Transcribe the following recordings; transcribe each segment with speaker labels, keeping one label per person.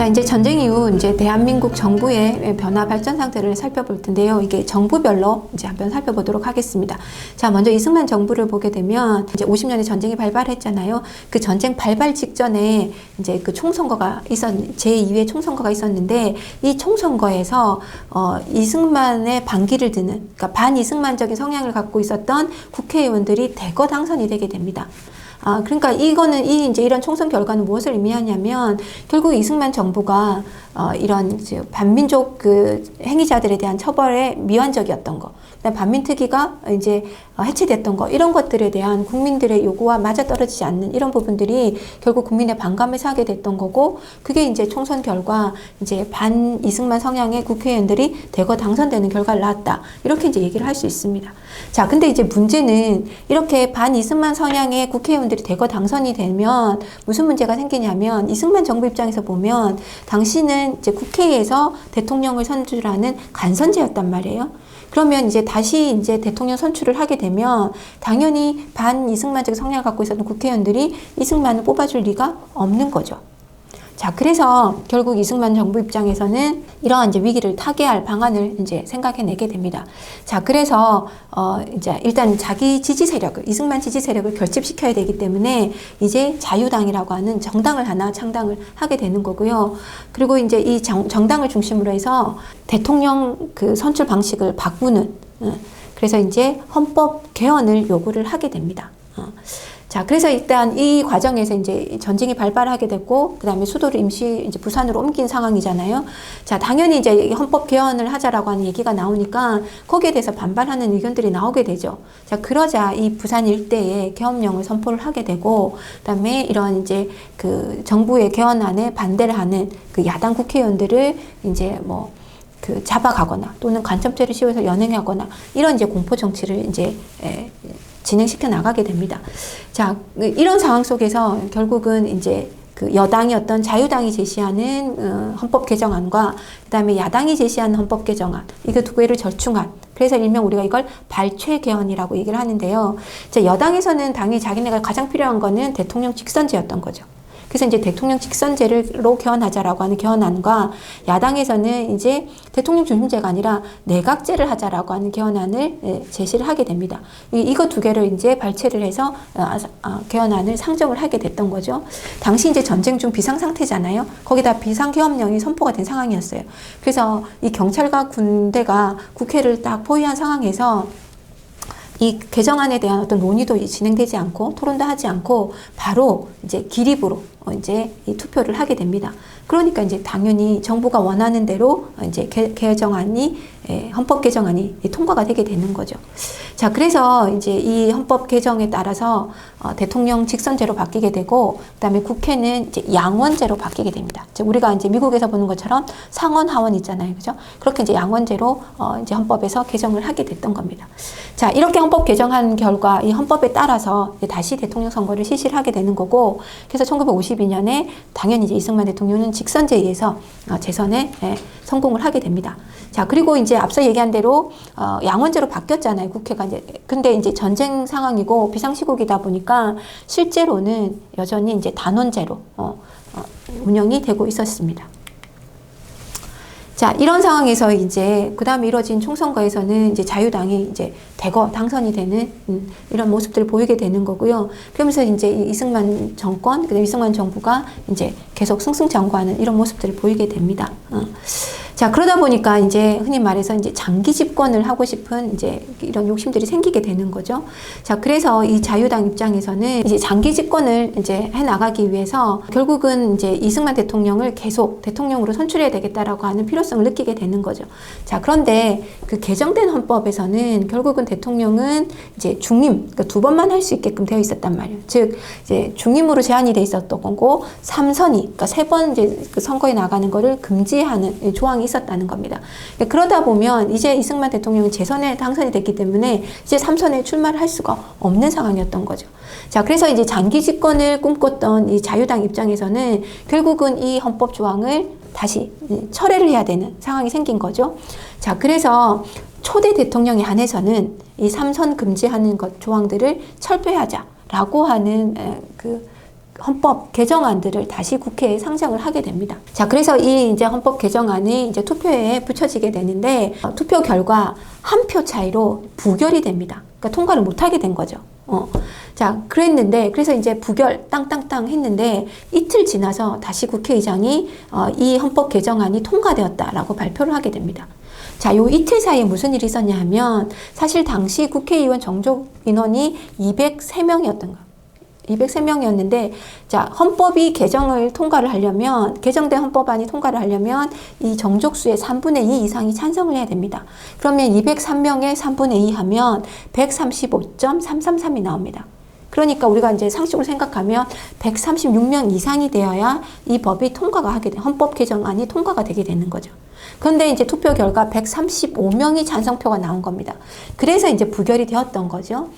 Speaker 1: 자, 이제 전쟁 이후 이제 대한민국 정부의 변화 발전 상태를 살펴볼 텐데요. 이게 정부별로 이제 한번 살펴보도록 하겠습니다. 자, 먼저 이승만 정부를 보게 되면 이제 50년에 전쟁이 발발했잖아요. 그 전쟁 발발 직전에 이제 그 총선거가 있었, 제2회 총선거가 있었는데 이 총선거에서 어, 이승만의 반기를 드는, 그러니까 반이승만적인 성향을 갖고 있었던 국회의원들이 대거 당선이 되게 됩니다. 아, 그러니까 이거는 이 이제 이런 총선 결과는 무엇을 의미하냐면 결국 이승만 정부가 어, 이런 반민족 그 행위자들에 대한 처벌에 미완적이었던 거, 반민특위가 이제 어, 해체됐던 거 이런 것들에 대한 국민들의 요구와 맞아 떨어지지 않는 이런 부분들이 결국 국민의 반감을 사게 됐던 거고 그게 이제 총선 결과 이제 반 이승만 성향의 국회의원들이 대거 당선되는 결과를 낳았다 이렇게 이제 얘기를 할 수 있습니다. 자, 근데 이제 문제는 이렇게 반 이승만 성향의 국회의원들이 대거 당선이 되면 무슨 문제가 생기냐면 이승만 정부 입장에서 보면 당시는 이제 국회에서 대통령을 선출하는 간선제였단 말이에요. 그러면 이제 다시 이제 대통령 선출을 하게 되면 당연히 반 이승만적 성향을 갖고 있었던 국회의원들이 이승만을 뽑아줄 리가 없는 거죠. 자, 그래서 결국 이승만 정부 입장에서는 이러한 이제 위기를 타개할 방안을 이제 생각해내게 됩니다. 자, 그래서 어 이제 일단 자기 지지 세력을 이승만 지지 세력을 결집시켜야 되기 때문에 이제 자유당이라고 하는 정당을 하나 창당을 하게 되는 거고요. 그리고 이제 이 정, 정당을 중심으로 해서 대통령 그 선출 방식을 바꾸는 어, 그래서 이제 헌법 개헌을 요구를 하게 됩니다. 어. 자, 그래서 일단 이 과정에서 이제 전쟁이 발발하게 됐고, 그 다음에 수도를 임시 이제 부산으로 옮긴 상황이잖아요. 자, 당연히 이제 헌법 개헌을 하자라고 하는 얘기가 나오니까 거기에 대해서 반발하는 의견들이 나오게 되죠. 자, 그러자 이 부산 일대에 개헌령을 선포를 하게 되고, 그 다음에 이런 이제 그 정부의 개헌안에 반대를 하는 그 야당 국회의원들을 이제 뭐, 그 잡아가거나 또는 간첩죄를 씌워서 연행하거나 이런 이제 공포 정치를 이제 에, 진행시켜 나가게 됩니다. 자, 이런 상황 속에서 결국은 이제 그 여당이었던 자유당이 제시하는 어, 헌법 개정안과 그다음에 야당이 제시하는 헌법 개정안 이거 두 개를 절충한 그래서 일명 우리가 이걸 발췌 개헌이라고 얘기를 하는데요. 자, 여당에서는 당연히 자기네가 가장 필요한 거는 대통령 직선제였던 거죠. 그래서 이제 대통령 직선제로 개헌하자라고 하는 개헌안과 야당에서는 이제 대통령 중심제가 아니라 내각제를 하자라고 하는 개헌안을 예, 제시를 하게 됩니다. 이거 두 개를 이제 발췌를 해서 어, 어, 개헌안을 상정을 하게 됐던 거죠. 당시 이제 전쟁 중 비상 상태잖아요. 거기다 비상 개헌령이 선포가 된 상황이었어요. 그래서 이 경찰과 군대가 국회를 딱 포위한 상황에서 이 개정안에 대한 어떤 논의도 진행되지 않고 토론도 하지 않고 바로 이제 기립으로 어, 이제 이 투표를 하게 됩니다. 그러니까 이제 당연히 정부가 원하는 대로 이제 개, 개정안이 예, 헌법 개정안이 통과가 되게 되는 거죠. 자, 그래서 이제 이 헌법 개정에 따라서 어, 대통령 직선제로 바뀌게 되고, 그다음에 국회는 이제 양원제로 바뀌게 됩니다. 즉 우리가 이제 미국에서 보는 것처럼 상원 하원 있잖아요, 그죠? 그렇게 이제 양원제로 어, 이제 헌법에서 개정을 하게 됐던 겁니다. 자, 이렇게 헌법 개정한 결과 이 헌법에 따라서 다시 대통령 선거를 실시를 하게 되는 거고, 그래서 1952년에 당연히 이제 이승만 대통령은 직선제에 의해서 어, 재선에 예, 성공을 하게 됩니다. 자, 그리고 이제 앞서 얘기한 대로 어, 양원제로 바뀌었잖아요. 국회가 이제 근데 이제 전쟁 상황이고 비상시국이다 보니까 실제로는 여전히 이제 단원제로 어, 어, 운영이 되고 있었습니다. 자, 이런 상황에서 이제 그 다음에 이뤄진 총선거에서는 이제 자유당이 이제 대거 당선이 되는 음, 이런 모습들을 보이게 되는 거고요. 그러면서 이제 이승만 정권, 그다음 이승만 정부가 이제 계속 승승장구하는 이런 모습들을 보이게 됩니다. 어. 자, 그러다 보니까 이제 흔히 말해서 이제 장기 집권을 하고 싶은 이제 이런 욕심들이 생기게 되는 거죠. 자, 그래서 이 자유당 입장에서는 이제 장기 집권을 이제 해 나가기 위해서 결국은 이제 이승만 대통령을 계속 대통령으로 선출해야 되겠다라고 하는 필요성을 느끼게 되는 거죠. 자, 그런데 그 개정된 헌법에서는 결국은 대통령은 이제 중임, 그러니까 두 번만 할 수 있게끔 되어 있었단 말이에요. 즉, 이제 중임으로 제한이 돼 있었던 거고, 삼선이, 그러니까 세 번 이제 그 선거에 나가는 거를 금지하는 조항이 있었다는 겁니다. 그러다 보면 이제 이승만 대통령은 재선에 당선이 됐기 때문에 이제 삼선에 출마를 할 수가 없는 상황이었던 거죠. 자, 그래서 이제 장기 집권을 꿈꿨던 이 자유당 입장에서는 결국은 이 헌법 조항을 다시 철회를 해야 되는 상황이 생긴 거죠. 자, 그래서 초대 대통령에 한해서는 이 삼선 금지하는 것 조항들을 철폐하자라고 하는 그 헌법 개정안들을 다시 국회에 상정을 하게 됩니다. 자, 그래서 이 이제 헌법 개정안이 이제 투표에 붙여지게 되는데 어, 투표 결과 한 표 차이로 부결이 됩니다. 그러니까 통과를 못 하게 된 거죠. 어. 자, 그랬는데, 그래서 이제 부결 땅땅땅 했는데, 이틀 지나서 다시 국회의장이 어, 이 헌법 개정안이 통과되었다라고 발표를 하게 됩니다. 자, 요 이틀 사이에 무슨 일이 있었냐 하면, 사실 당시 국회의원 정족 인원이 203명이었던 거. 203명이었는데, 자, 헌법이 개정을 통과를 하려면, 개정된 헌법안이 통과를 하려면, 이 정족수의 3분의 2 이상이 찬성을 해야 됩니다. 그러면 203명의 3분의 2 하면 135.333이 나옵니다. 그러니까 우리가 이제 상식으로 생각하면 136명 이상이 되어야 이 법이 통과가 하게 돼, 헌법 개정안이 통과가 되게 되는 거죠. 그런데 이제 투표 결과 135명이 찬성표가 나온 겁니다. 그래서 이제 부결이 되었던 거죠.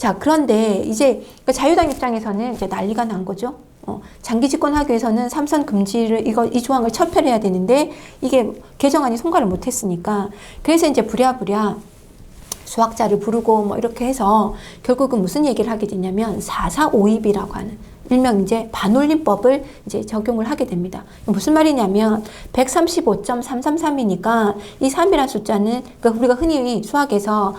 Speaker 1: 자, 그런데 이제 그 자유당 입장에서는 이제 난리가 난 거죠. 어, 장기 집권하기 위해서는 삼선 금지를 이거 이 조항을 철폐해야 되는데 이게 개정안이 통과를 못했으니까 그래서 이제 부랴부랴 수학자를 부르고 뭐 이렇게 해서 결국은 무슨 얘기를 하게 되냐면 445입이라고 하는 일명 이제 반올림법을 이제 적용을 하게 됩니다. 무슨 말이냐면 135.333이니까 이 3이라는 숫자는 그러니까 우리가 흔히 수학에서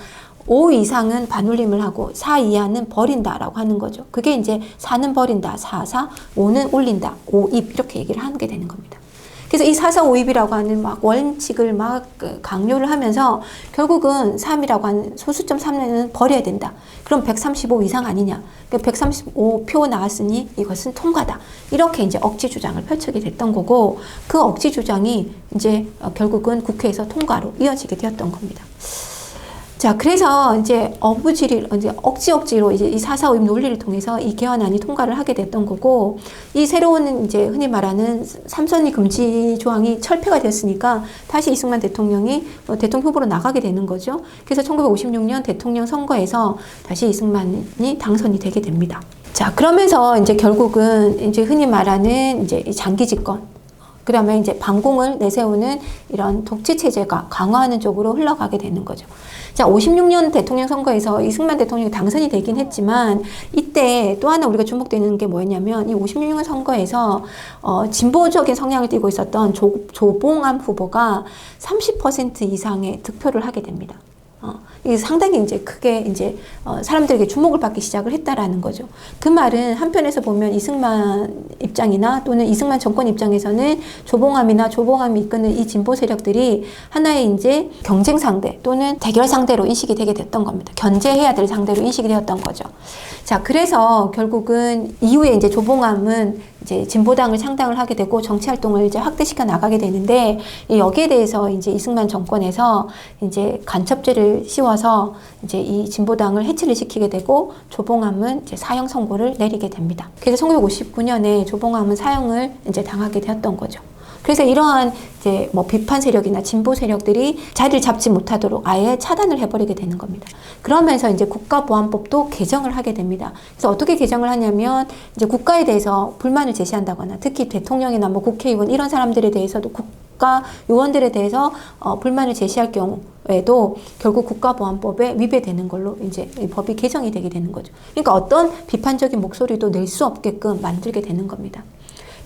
Speaker 1: 5 이상은 반올림을 하고 4 이하는 버린다라고 하는 거죠. 그게 이제 4는 버린다, 4, 4, 5는 올린다, 5입 이렇게 얘기를 하게 되는 겁니다. 그래서 이 사사오입이라고 하는 막 원칙을 막그 강요를 하면서 결국은 3이라고 하는 소수점 3는 버려야 된다. 그럼 135 이상 아니냐. 135표 나왔으니 이것은 통과다. 이렇게 이제 억지 주장을 펼치게 됐던 거고 그 억지 주장이 이제 어, 결국은 국회에서 통과로 이어지게 되었던 겁니다. 자, 그래서 이제 어부지리, 이제 억지 억지로 이제 이 사사오입 논리를 통해서 이 개헌안이 통과를 하게 됐던 거고, 이 새로운 이제 흔히 말하는 삼선이 금지 조항이 철폐가 됐으니까 다시 이승만 대통령이 어, 대통령 후보로 나가게 되는 거죠. 그래서 1956년 대통령 선거에서 다시 이승만이 당선이 되게 됩니다. 자, 그러면서 이제 결국은 이제 흔히 말하는 이제 이 장기 집권, 그다음에 이제 반공을 내세우는 이런 독재 체제가 강화하는 쪽으로 흘러가게 되는 거죠. 자, 56년 대통령 선거에서 이승만 대통령이 당선이 되긴 했지만 이때 또 하나 우리가 주목되는 게 뭐였냐면 이 56년 선거에서 어, 진보적인 성향을 띠고 있었던 조, 조봉암 후보가 30% 이상의 득표를 하게 됩니다. 어, 이게 상당히 이제 크게 이제 어, 사람들에게 주목을 받기 시작을 했다라는 거죠. 그 말은 한편에서 보면 이승만 입장이나 또는 이승만 정권 입장에서는 조봉암이나 조봉암이 이끄는 이 진보 세력들이 하나의 이제 경쟁 상대 또는 대결 상대로 인식이 되게 됐던 겁니다. 견제해야 될 상대로 인식이 되었던 거죠. 자, 그래서 결국은 이후에 이제 조봉암은 이제 진보당을 창당을 하게 되고 정치 활동을 이제 확대시켜 나가게 되는데 이 여기에 대해서 이제 이승만 정권에서 이제 간첩죄를 씌워 서 이제 이 진보당을 해체를 시키게 되고 조봉암은 이제 사형 선고를 내리게 됩니다. 그래서 1959년에 조봉암은 사형을 이제 당하게 되었던 거죠. 그래서 이러한 이제 뭐 비판 세력이나 진보 세력들이 자리를 잡지 못하도록 아예 차단을 해버리게 되는 겁니다. 그러면서 이제 국가보안법도 개정을 하게 됩니다. 그래서 어떻게 개정을 하냐면 이제 국가에 대해서 불만을 제시한다거나 특히 대통령이나 뭐 국회의원 이런 사람들에 대해서도 국가 요원들에 대해서 어, 불만을 제시할 경우에도 결국 국가보안법에 위배되는 걸로 이제 이 법이 개정이 되게 되는 거죠. 그러니까 어떤 비판적인 목소리도 낼 수 없게끔 만들게 되는 겁니다.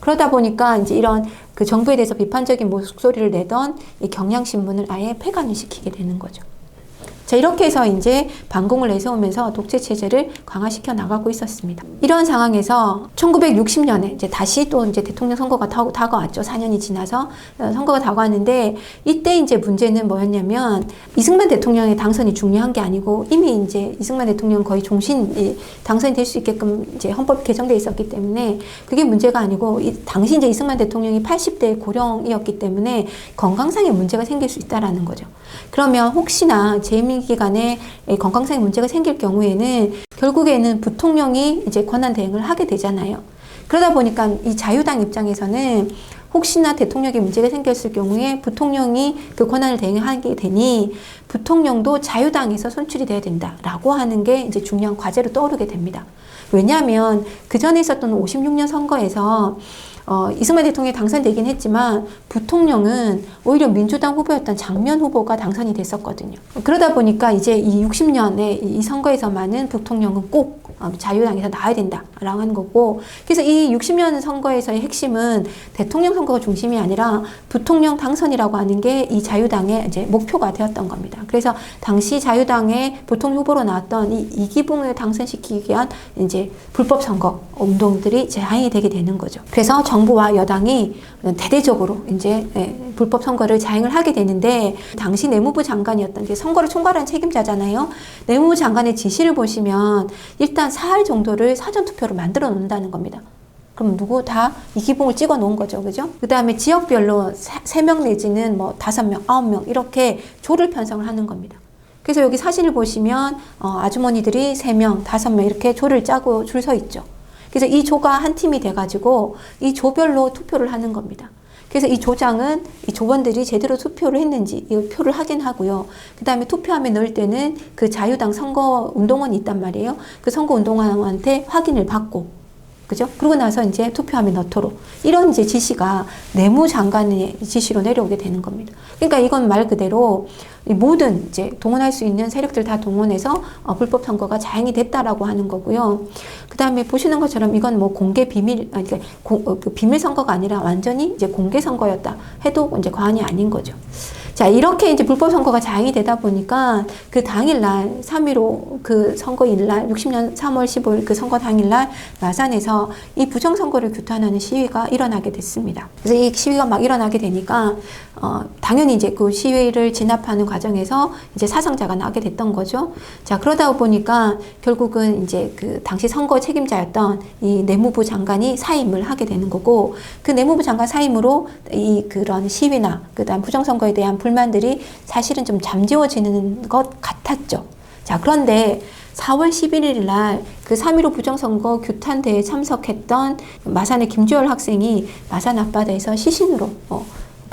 Speaker 1: 그러다 보니까 이제 이런 그 정부에 대해서 비판적인 목소리를 내던 이 경향신문을 아예 폐간을 시키게 되는 거죠. 자, 이렇게 해서 이제 반공을 내세우면서 독재 체제를 강화시켜 나가고 있었습니다. 이런 상황에서 1960년에 이제 다시 또 이제 대통령 선거가 다, 다가왔죠. 4년이 지나서 어, 선거가 다가왔는데 이때 이제 문제는 뭐였냐면 이승만 대통령의 당선이 중요한 게 아니고 이미 이제 이승만 대통령 거의 종신 당선이 될 수 있게끔 이제 헌법 개정돼 있었기 때문에 그게 문제가 아니고 이, 당시 이제 이승만 대통령이 80대 고령이었기 때문에 건강상의 문제가 생길 수 있다라는 거죠. 그러면 혹시나 재임 기간에 건강상의 문제가 생길 경우에는 결국에는 부통령이 이제 권한 대행을 하게 되잖아요. 그러다 보니까 이 자유당 입장에서는 혹시나 대통령에 문제가 생겼을 경우에 부통령이 그 권한을 대행하게 되니 부통령도 자유당에서 선출이 돼야 된다라고 하는 게 이제 중요한 과제로 떠오르게 됩니다. 왜냐하면 그 전에 있었던 56년 선거에서 어, 이승만 대통령이 당선되긴 했지만 부통령은 오히려 민주당 후보였던 장면 후보가 당선이 됐었거든요. 그러다 보니까 이제 이 60년에 이 선거에서만은 부통령은 꼭 어, 자유당에서 나와야 된다라고 하는 거고 그래서 이 60년 선거에서의 핵심은 대통령 선거가 중심이 아니라 부통령 당선이라고 하는 게 이 자유당의 이제 목표가 되었던 겁니다. 그래서 당시 자유당의 부통 후보로 나왔던 이 이기붕을 당선시키기 위한 이제 불법 선거 운동들이 재앙이 되게 되는 거죠. 그래서 정부와 여당이 대대적으로 이제 예, 불법 선거를 자행을 하게 되는데 당시 내무부 장관이었던 이제 선거를 총괄한 책임자잖아요. 내무부 장관의 지시를 보시면 일단 사흘 정도를 사전 투표를 만들어 놓는다는 겁니다. 그럼 누구 다 이기봉을 찍어 놓은 거죠. 그죠? 그 다음에 지역별로 세 명 내지는 뭐 다섯 명, 아홉 명 이렇게 조를 편성을 하는 겁니다. 그래서 여기 사진을 보시면 어, 아주머니들이 세 명, 다섯 명 이렇게 조를 짜고 줄 서 있죠. 그래서 이 조가 한 팀이 돼가지고 이 조별로 투표를 하는 겁니다. 그래서 이 조장은 이 조원들이 제대로 투표를 했는지 이 표를 확인하고요. 그 다음에 투표함에 넣을 때는 그 자유당 선거 운동원이 있단 말이에요. 그 선거 운동원한테 확인을 받고 그죠? 그러고 나서 이제 투표함에 넣도록 이런 이제 지시가 내무장관의 지시로 내려오게 되는 겁니다. 그러니까 이건 말 그대로 이 모든 이제 동원할 수 있는 세력들 다 동원해서 어, 불법 선거가 자행이 됐다라고 하는 거고요. 그 다음에 보시는 것처럼 이건 뭐 공개 비밀, 아니, 그러니까 고, 어, 그 비밀 선거가 아니라 완전히 이제 공개 선거였다 해도 이제 과언이 아닌 거죠. 자, 이렇게 이제 불법 선거가 자행이 되다 보니까 그 당일날, 3.15 그 선거일날, 60년 3월 15일 그 선거 당일날 마산에서 이 부정선거를 규탄하는 시위가 일어나게 됐습니다. 그래서 이 시위가 막 일어나게 되니까, 어, 당연히 이제 그 시위를 진압하는 과정에서 이제 사상자가 나게 됐던 거죠. 자, 그러다 보니까 결국은 이제 그 당시 선거 책임자였던 이 내무부 장관이 사임을 하게 되는 거고, 그 내무부 장관 사임으로 이 그런 시위나 그다음 부정선거에 대한 불만들이 사실은 좀 잠재워지는 것 같았죠. 자, 그런데 4월 11일 날그 3.15 부정선거 규탄대에 참석했던 마산의 김주열 학생이 마산 앞바다에서 시신으로 어,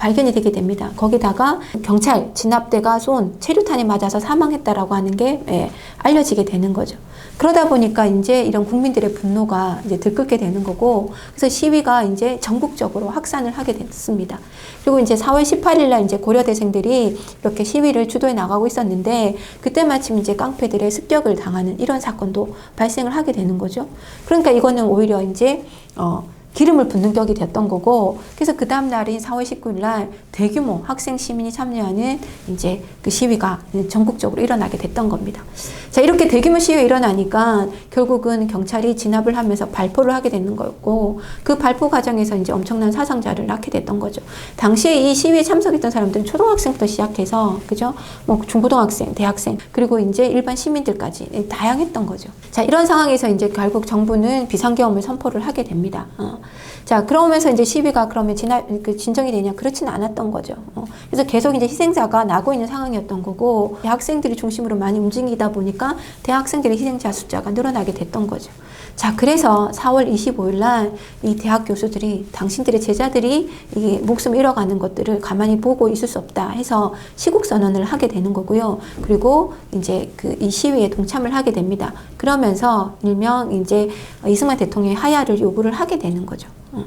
Speaker 1: 발견이 되게 됩니다. 거기다가 경찰 진압대가 쏜 체류탄에 맞아서 사망했다라고 하는 게 예, 알려지게 되는 거죠. 그러다 보니까 이제 이런 국민들의 분노가 이제 들끓게 되는 거고, 그래서 시위가 이제 전국적으로 확산을 하게 됐습니다. 그리고 이제 4월 18일 날 이제 고려대생들이 이렇게 시위를 주도해 나가고 있었는데, 그때 마침 이제 깡패들의 습격을 당하는 이런 사건도 발생을 하게 되는 거죠. 그러니까 이거는 오히려 이제, 어, 기름을 붓는 격이 됐던 거고 그래서 그 다음 날인 4월 19일 날 대규모 학생 시민이 참여하는 이제 그 시위가 전국적으로 일어나게 됐던 겁니다. 자 이렇게 대규모 시위가 일어나니까 결국은 경찰이 진압을 하면서 발포를 하게 되는 거였고 그 발포 과정에서 이제 엄청난 사상자를 낳게 됐던 거죠. 당시에 이 시위에 참석했던 사람들은 초등학생부터 시작해서 그죠 뭐 중고등학생, 대학생 그리고 이제 일반 시민들까지 다양했던 거죠. 자 이런 상황에서 이제 결국 정부는 비상계엄을 선포를 하게 됩니다. 어. 자, 그러면서 이제 시비가 그러면 진화, 그 진정이 되냐? 그렇지는 않았던 거죠. 어. 그래서 계속 이제 희생자가 나고 있는 상황이었던 거고, 대학생들이 중심으로 많이 움직이다 보니까 대학생들의 희생자 숫자가 늘어나게 됐던 거죠. 자, 그래서 4월 25일 날 이 대학 교수들이 당신들의 제자들이 이 목숨 잃어가는 것들을 가만히 보고 있을 수 없다 해서 시국 선언을 하게 되는 거고요. 그리고 이제 그 이 시위에 동참을 하게 됩니다. 그러면서 일명 이제 이승만 대통령의 하야를 요구를 하게 되는 거죠. 어.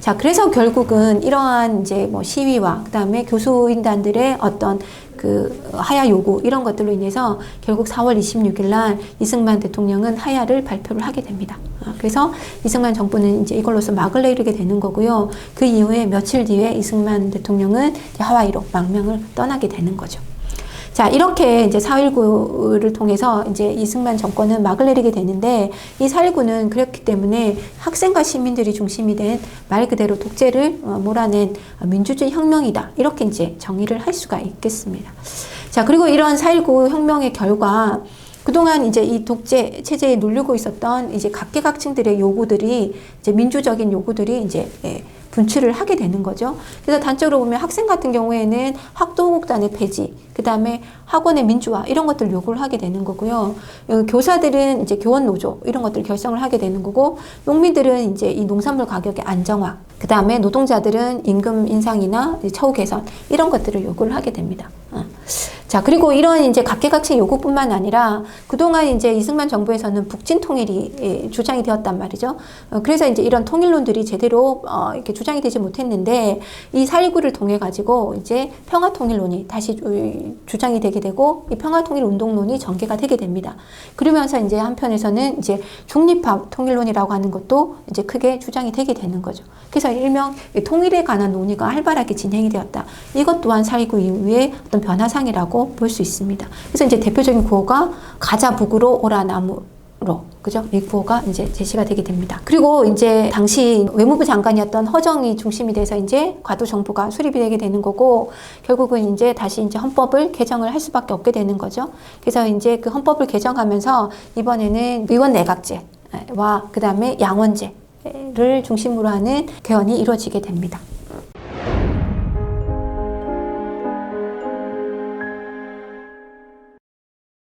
Speaker 1: 자, 그래서 결국은 이러한 이제 뭐 시위와 그다음에 교수인단들의 어떤 그 하야 요구 이런 것들로 인해서 결국 4월 26일 날 이승만 대통령은 하야를 발표를 하게 됩니다. 어, 그래서 이승만 정부는 이제 이걸로서 막을 내리게 되는 거고요. 그 이후에 며칠 뒤에 이승만 대통령은 하와이로 망명을 떠나게 되는 거죠. 자, 이렇게 이제 4.19를 통해서 이제 이승만 정권은 막을 내리게 되는데 이 4.19는 그렇기 때문에 학생과 시민들이 중심이 된 말 그대로 독재를 어, 몰아낸 민주주의 혁명이다. 이렇게 이제 정의를 할 수가 있겠습니다. 자, 그리고 이런 4.19 혁명의 결과 그동안 이제 이 독재 체제에 눌리고 있었던 이제 각계각층들의 요구들이 이제 민주적인 요구들이 이제 예, 분출을 하게 되는 거죠. 그래서 단적으로 보면 학생 같은 경우에는 학도국단의 폐지, 그 다음에 학원의 민주화 이런 것들 요구를 하게 되는 거고요. 교사들은 이제 교원 노조 이런 것들 결성을 하게 되는 거고, 농민들은 이제 이 농산물 가격의 안정화, 그 다음에 노동자들은 임금 인상이나 처우 개선 이런 것들을 요구를 하게 됩니다. 어. 자, 그리고 이런 이제 각계각층 요구뿐만 아니라 그동안 이제 이승만 정부에서는 북진 통일이 예, 주장이 되었단 말이죠. 어, 그래서 이제 이런 통일론들이 제대로 어, 이렇게 주장이 되지 못했는데 이 4.19를 통해 가지고 이제 평화 통일론이 다시 주- 주장이 되게 되고 이 평화 통일 운동론이 전개가 되게 됩니다. 그러면서 이제 한편에서는 이제 중립화 통일론이라고 하는 것도 이제 크게 주장이 되게 되는 거죠. 그래서 일명 이 통일에 관한 논의가 활발하게 진행이 되었다. 이것 또한 4.19 이후의 어떤 변화상이라고 볼 수 있습니다. 그래서 이제 대표적인 구호가 가자 북으로 오라 남으 로 그죠? 이 구호가 이제 제시가 되게 됩니다. 그리고 이제 당시 외무부 장관이었던 허정이 중심이 돼서 이제 과도 정부가 수립이 되게 되는 거고 결국은 이제 다시 이제 헌법을 개정을 할 수밖에 없게 되는 거죠. 그래서 이제 그 헌법을 개정하면서 이번에는 의원 내각제와 그다음에 양원제 를 중심으로 하는 개헌이 이루어지게 됩니다.